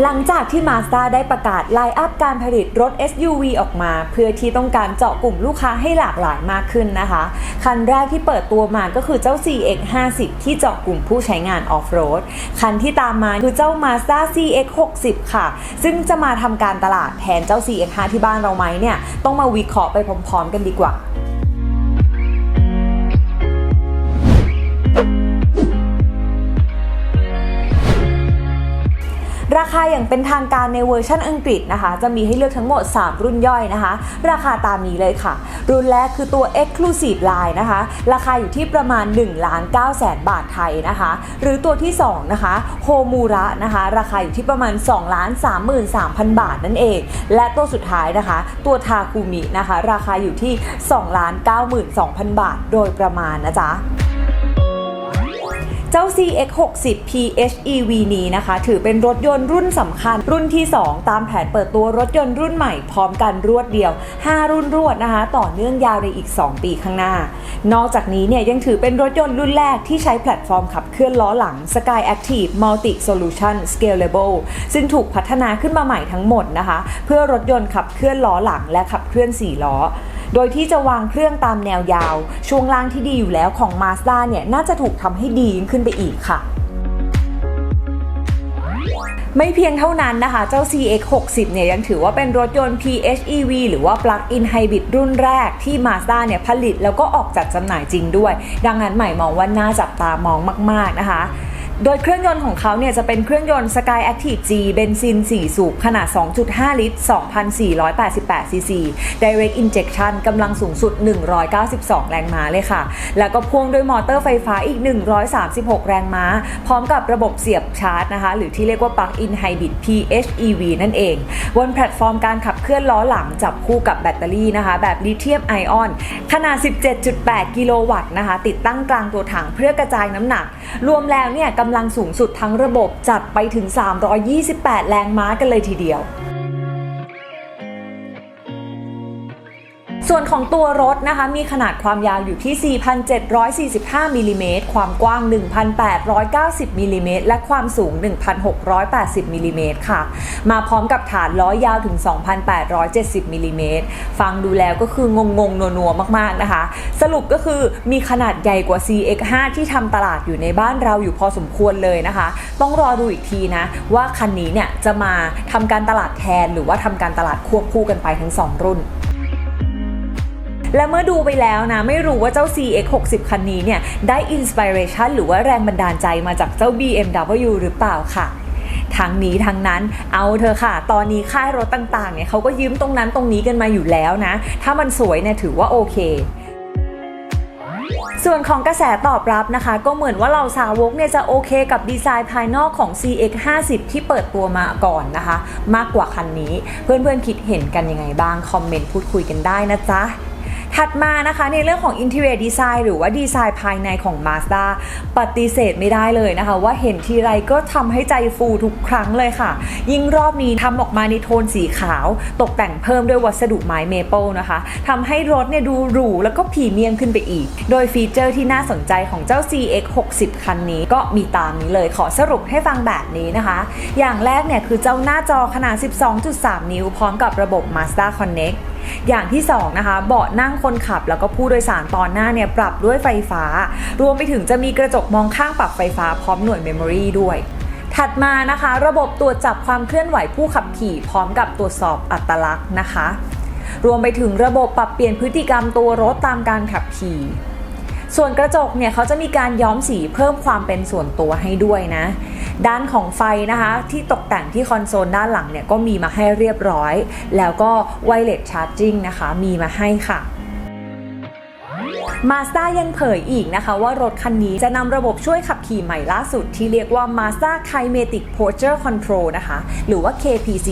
หลังจากที่ Mazda ได้ประกาศไลน์อัพการผลิตรถ SUV ออกมา เพื่อที่ต้องการเจาะกลุ่มลูกค้าให้หลากหลายมากขึ้นนะคะ คันแรกที่เปิดตัวมาก็คือเจ้า CX50 ที่เจาะกลุ่มผู้ใช้งานออฟโรด คันที่ตามมาคือเจ้า Mazda CX60 ค่ะ ซึ่งจะมาทำการตลาดแทนเจ้า CX5 ที่บ้านเราไหมเนี่ย ต้องมาวิเคราะห์ไปพร้อมๆ กันดีกว่า คาอย่างเป็นทางการในเวอร์ชันอังกฤษนะคะ จะมีให้เลือกทั้งหมด 3 รุ่นย่อยนะคะ ราคาตามนี้เลยค่ะ รุ่นแรกคือตัว Exclusive Line นะคะ ราคาอยู่ที่ประมาณ1ล้าน9แสนบาทไทยนะคะ หรือตัวที่2นะคะโฮมูระนะคะ ราคาอยู่ที่ประมาณ2ล้าน33,000 บาทนั่นเอง และตัวสุดท้ายนะคะ ตัวทาคุมินะคะ ราคาอยู่ที่2ล้าน92,000 บาท โดยประมาณนะจ๊ะ เจ้า CX60 PHEV นี้นะคะ ถือเป็นรถยนต์รุ่นสำคัญ รุ่นที่ 2 ตามแผนเปิดตัวรถยนต์รุ่นใหม่พร้อมกันรวดเดียว 5 รุ่นรวดนะคะ ต่อเนื่องยาวในอีก 2 ปีข้างหน้า นอกจากนี้เนี่ยยังถือเป็นรถยนต์รุ่นแรกที่ใช้แพลตฟอร์มขับเคลื่อนล้อหลัง Sky Active Multi Solution Scalable ซึ่งถูกพัฒนาขึ้นมาใหม่ทั้งหมดนะคะ เพื่อรถยนต์ขับเคลื่อนล้อหลังและขับเคลื่อน4ล้อ โดยที่จะวางเครื่องตามแนวยาว ช่วงล่างที่ดีอยู่แล้วของ Mazda เนี่ยน่าจะถูกทำให้ดียิ่งขึ้นไปอีกค่ะไม่เพียงเท่านั้นนะคะ เจ้า CX60 เนี่ยยังถือว่าเป็นรถยนต์ PHEV หรือว่า Plug-in Hybrid รุ่นแรกที่ Mazda เนี่ยผลิตแล้วก็ออกจัดจำหน่ายจริงด้วย ดังนั้นใหม่มองว่าน่าจับตามองมาก ๆ นะคะ โดยเครื่องยนต์ของเขาเนี่ยจะเป็นเครื่องยนต์ Sky Active G เบนซิน 4 สูบ ขนาด 2.5 ลิตร 2,488 ซีซี Direct Injection กำลังสูงสุด 192 แรงม้าเลยค่ะ แล้วก็พ่วงด้วยมอเตอร์ไฟฟ้าอีก 136 แรงม้า พร้อมกับระบบเสียบชาร์จนะคะ หรือที่เรียกว่า Plug-in Hybrid PHEV นั่นเอง บนแพลตฟอร์มการขับเคลื่อนล้อหลังจับคู่กับแบตเตอรี่นะคะ แบบลิเธียมไอออน ขนาด 17.8 กิโลวัตต์นะคะ ติดตั้งกลางตัวถังเพื่อกระจายน้ำหนัก รวมแล้วเนี่ยกำลังสูงสุดทั้งระบบจัดไปถึง 328 แรงม้ากันเลยทีเดียว ส่วนของตัวรถนะคะมีขนาดความยาวอยู่ที่ 4,745มิลลิเมตรความกว้าง 1,890มิลลิเมตรและความสูง 1,680มิลลิเมตรค่ะ มาพร้อมกับฐานล้อยาวถึง 2,870มิลลิเมตรฟังดูแล้วก็คืองงงๆนัวๆมากๆนะคะ สรุปก็คือมีขนาดใหญ่กว่า CX5 ที่ทำตลาดอยู่ในบ้านเราอยู่พอสมควรเลยนะคะ ต้องรอดูอีกทีนะว่าคันนี้เนี่ยจะมาทำการตลาดแทนหรือว่าทำการตลาดควบคู่กันไปทั้งสองรุ่น และเมื่อดูไปแล้วนะ ไม่รู้ว่าเจ้า CX60 คันนี้เนี่ย ได้อินสปิเรชันหรือว่าแรงบันดาลใจมาจากเจ้า BMW หรือเปล่าค่ะทั้งนี้ทั้งนั้นเอาเธอะค่ะ ตอนนี้ค่ายรถต่างๆเนี่ยเขาก็ยืมตรงนั้นตรงนี้กันมาอยู่แล้วนะ ถ้ามันสวยเนี่ยถือว่าโอเคส่วนของกระแสตอบรับนะคะ ก็เหมือนว่าเราสาวกเนี่ยจะโอเคกับดีไซน์ภายนอกของ CX50 ที่เปิดตัวมาก่อนนะคะ มากกว่าคันนี้ เพื่อนๆคิดเห็นกันยังไงบ้าง คอมเมนต์พูดคุยกันได้นะจ๊ะ ถัดมานะคะในเรื่องของ Interior Design หรือว่าดีไซน์ภายในของ Mazda ปฏิเสธไม่ได้เลยนะคะ ว่าเห็นทีไรก็ทำให้ใจฟูทุกครั้งเลยค่ะ ยิ่งรอบนี้ทำออกมาในโทนสีขาว ตกแต่งเพิ่มด้วยวัสดุไม้เมเปิลนะคะทำให้รถเนี่ยดูหรูแล้วก็พรีเมียมขึ้นไปอีก โดยฟีเจอร์ที่น่าสนใจของเจ้า CX60 คันนี้ก็มีตามนี้เลยขอสรุปให้ฟังแบบนี้นะคะ อย่างแรกเนี่ยคือเจ้าหน้าจอขนาด 12.3 นิ้วพร้อมกับระบบ Mazda Connect อย่างที่2นะคะเบาะนั่งคนขับแล้วก็ผู้โดยสารตอนหน้าเนี่ยปรับด้วยไฟฟ้า รวมไปถึงจะมีกระจกมองข้างปรับไฟฟ้าพร้อมหน่วยเมมโมรีด้วยถัดมานะคะ ระบบตรวจจับความเคลื่อนไหวผู้ขับขี่พร้อมกับตรวจสอบอัตลักษณ์นะคะ รวมไปถึงระบบปรับเปลี่ยนพฤติกรรมตัวรถตามการขับขี่ ส่วนกระจกเนี่ยเขาจะมีการย้อมสีเพิ่มความเป็นส่วนตัวให้ด้วยนะ ด้านของไฟนะคะ ที่ตกแต่งที่คอนโซลด้านหลังเนี่ยก็มีมาให้เรียบร้อย แล้วก็ไวเลสชาร์จิ่งนะคะ มีมาให้ค่ะ Mazda ยังเผยอีกนะคะว่ารถคันนี้จะนำระบบช่วยขับขี่ใหม่ล่าสุดที่เรียกว่า Mazda Kinetic Posture Control นะคะ หรือว่า KPC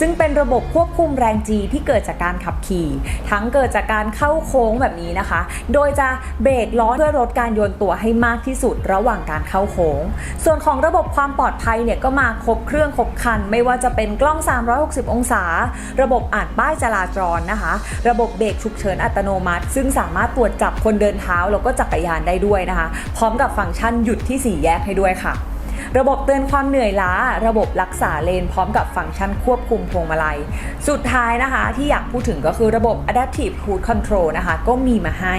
ซึ่งเป็นระบบควบคุมแรง G ที่เกิดจากการขับขี่ ทั้งเกิดจากการเข้าโค้งแบบนี้นะคะ โดยจะเบรกล้อเพื่อลดการโยนตัวให้มากที่สุดระหว่างการเข้าโค้ง ส่วนของระบบความปลอดภัยเนี่ยก็มาครบเครื่องครบคัน ไม่ว่าจะเป็นกล้อง 360 องศา ระบบอ่านป้ายจราจรนะคะ ระบบเบรกฉุกเฉินอัตโนมัติ ซึ่งสามารถตรวจจับคนเดินเท้าแล้วก็จักรยานได้ด้วยนะคะ พร้อมกับฟังก์ชันหยุดที่สี่แยกให้ด้วยค่ะ ระบบเตือนความเหนื่อยล้า ระบบรักษาเลน พร้อมกับฟังก์ชันควบคุมพวงมาลัย สุดท้ายนะคะที่อยากพูดถึงก็คือระบบ Adaptive Cruise Control นะคะ ก็มีมาให้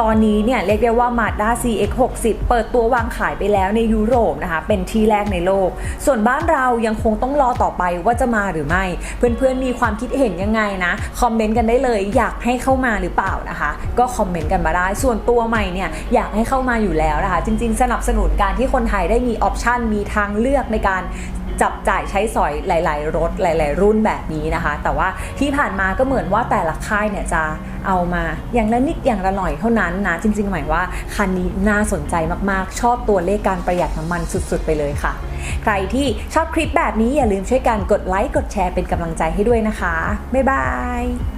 ตอนนี้เนี่ยเรียกได้ว่า Mazda CX-60 เปิดตัววางขายไปแล้วในยุโรปนะคะ เป็นที่แรกในโลก ส่วนบ้านเรายังคงต้องรอต่อไปว่าจะมาหรือไม่ เพื่อนๆมีความคิดเห็นยังไงนะ คอมเมนต์กันได้เลย อยากให้เข้ามาหรือเปล่านะคะ ก็คอมเมนต์กันมาได้ ส่วนตัวใหม่เนี่ยอยากให้เข้ามาอยู่แล้วนะคะ จริง ๆ สนับสนุนการที่คนไทยได้มีออปชันมีทางเลือกในการ จับจ่ายใช้สอยหลาย ๆ รถหลาย ๆ รุ่นแบบนี้นะคะ แต่ว่าที่ผ่านมาก็เหมือนว่าแต่ละค่ายเนี่ยจะเอามาอย่างละนิดอย่างละหน่อยเท่านั้นนะจริง ๆ หมายว่าคันนี้น่าสนใจมากๆ ชอบตัวเลขการประหยัดน้ำมันสุด ๆ ไปเลยค่ะ ใครที่ชอบคลิปแบบนี้อย่าลืมช่วยกันกดไลค์กดแชร์เป็นกำลังใจให้ด้วยนะคะ บ๊ายบาย